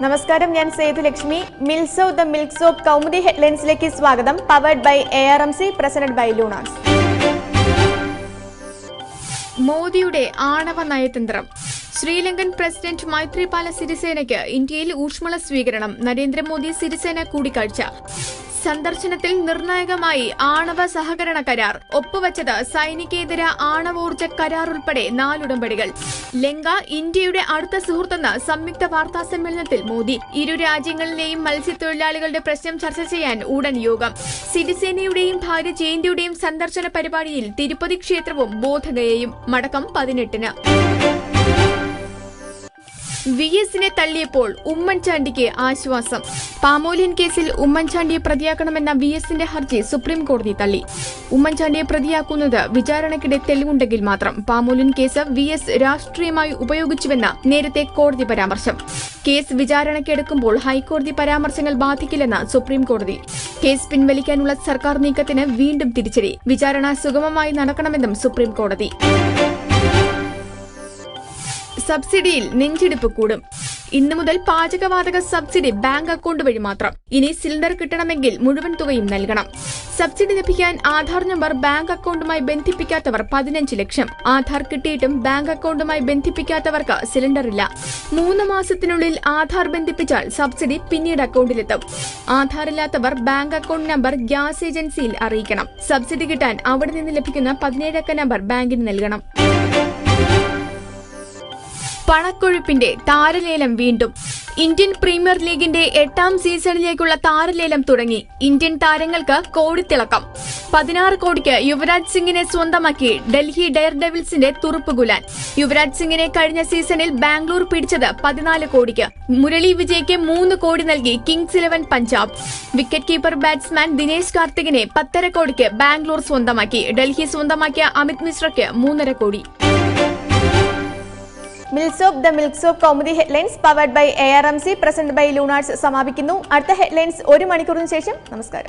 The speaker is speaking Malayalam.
നമസ്കാരം ഞാൻ Sethulakshmi mills of the milks soap Kaumudi ഹെഡ്ലൈൻസിലേക്ക് സ്വാഗതം. Powered by A R M C presented by Lunas മോദിയുടെ ആണവ നയതന്ത്രം. ശ്രീലങ്കൻ പ്രസിഡന്റ് മൈത്രിപാല സിരിസേനയ്ക്ക് ഇന്ത്യയിൽ ഊഷ്മള സ്വീകരണം. നരേന്ദ്രമോദി സിരിസേന കൂടിക്കാഴ്ച. സന്ദർശനത്തിൽ നിർണായകമായി ആണവ സഹകരണ കരാർ. ഒപ്പുവച്ചത് സൈനികേതര ആണവോർജ കരാർ ഉൾപ്പെടെ നാലുടമ്പടികൾ. ലങ്ക ഇന്ത്യയുടെ അടുത്ത സുഹൃത്തെന്ന് സംയുക്ത വാർത്താ സമ്മേളനത്തിൽ മോദി. ഇരു രാജ്യങ്ങളിലെയും മത്സ്യത്തൊഴിലാളികളുടെ പ്രശ്നം ചർച്ച ചെയ്യാൻ ഉടൻ യോഗം. സിരിസേനയുടെയും ഭാര്യ ജയന്തിയുടെയും സന്ദർശന പരിപാടിയിൽ തിരുപ്പതി ക്ഷേത്രവും ബോധഗയയും. മടക്കം പതിനെട്ടിന്. വി എസിനെ തള്ളിയപ്പോൾ ഉമ്മൻചാണ്ടിക്ക് ആശ്വാസം. പാമോലിയൻ കേസിൽ ഉമ്മൻചാണ്ടിയെ പ്രതിയാക്കണമെന്ന വി എസിന്റെ ഹർജി സുപ്രീം കോടതി തള്ളി. ഉമ്മൻചാണ്ടിയെ പ്രതിയാക്കുന്നത് വിചാരണയ്ക്കിടെ തെളിവുണ്ടെങ്കിൽ മാത്രം പാമോലിൻ കേസ് വി എസ് രാഷ്ട്രീയമായി ഉപയോഗിച്ചുവെന്ന നേരത്തെ കോടതി പരാമർശം. കേസ് വിചാരണയ്ക്കെടുക്കുമ്പോൾ ഹൈക്കോടതി പരാമർശങ്ങൾ ബാധിക്കില്ലെന്ന് സുപ്രീം കോടതി കേസ് പിൻവലിക്കാനുള്ള സർക്കാർ നീക്കത്തിന് വീണ്ടും തിരിച്ചടി. വിചാരണ സുഗമമായി നടക്കണമെന്നും സുപ്രീം കോടതി സബ്സിഡിയിൽ നെഞ്ചിടിപ്പ് കൂടും. ഇന്നു മുതൽ പാചകവാതക സബ്സിഡി ബാങ്ക് അക്കൗണ്ട് വഴി മാത്രം. ഇനി സിലിണ്ടർ കിട്ടണമെങ്കിൽ മുഴുവൻ തുകയും നൽകണം. സബ്സിഡി ലഭിക്കാൻ ആധാർ നമ്പർ ബാങ്ക് അക്കൗണ്ടുമായി ബന്ധിപ്പിക്കാത്തവർ പതിനഞ്ച് ലക്ഷം. ആധാർ കിട്ടിയിട്ടും ബാങ്ക് അക്കൗണ്ടുമായി ബന്ധിപ്പിക്കാത്തവർക്ക് സിലിണ്ടർ ഇല്ല മൂന്ന് മാസത്തിനുള്ളിൽ ആധാർ ബന്ധിപ്പിച്ചാൽ സബ്സിഡി പിന്നീട് അക്കൗണ്ടിലെത്തും. ആധാർ ഇല്ലാത്തവർ ബാങ്ക് അക്കൗണ്ട് നമ്പർ ഗ്യാസ് ഏജൻസിയിൽ അറിയിക്കണം. സബ്സിഡി കിട്ടാൻ അവിടെ നിന്ന് ലഭിക്കുന്ന പതിനേഴക്ക നമ്പർ ബാങ്കിന് നൽകണം. പണക്കൊഴുപ്പിന്റെ താരലേലം വീണ്ടും. ഇന്ത്യൻ പ്രീമിയർ ലീഗിന്റെ എട്ടാം സീസണിലേക്കുള്ള താരലേലം തുടങ്ങി. ഇന്ത്യൻ താരങ്ങൾക്ക് കോടിത്തിളക്കം. പതിനാറ് കോടിക്ക് യുവരാജ് സിംഗിനെ സ്വന്തമാക്കി ഡൽഹി ഡയർ ഡെവിൾസിന്റെ തുറുപ്പുകുലാൻ യുവരാജ് സിംഗിനെ കഴിഞ്ഞ സീസണിൽ ബാംഗ്ലൂർ പിടിച്ചത് പതിനാല് കോടിക്ക്. മുരളി വിജയ്ക്ക് മൂന്ന് കോടി നൽകി kings eleven Punjab. Wicket keeper batsman Dinesh കാർത്തികിനെ പത്തര കോടിക്ക് ബാംഗ്ലൂർ സ്വന്തമാക്കി. ഡൽഹി സ്വന്തമാക്കിയ അമിത് മിശ്രയ്ക്ക് മൂന്നര crore. Mills of the milk soap Kaumudi headlines powered by A R M C present by Lunarts സമാപിക്കുന്നു. അടുത്ത ഹെഡ്ലൈൻസ് ഒരു മണിക്കൂറിന് ശേഷം. നമസ്കാരം.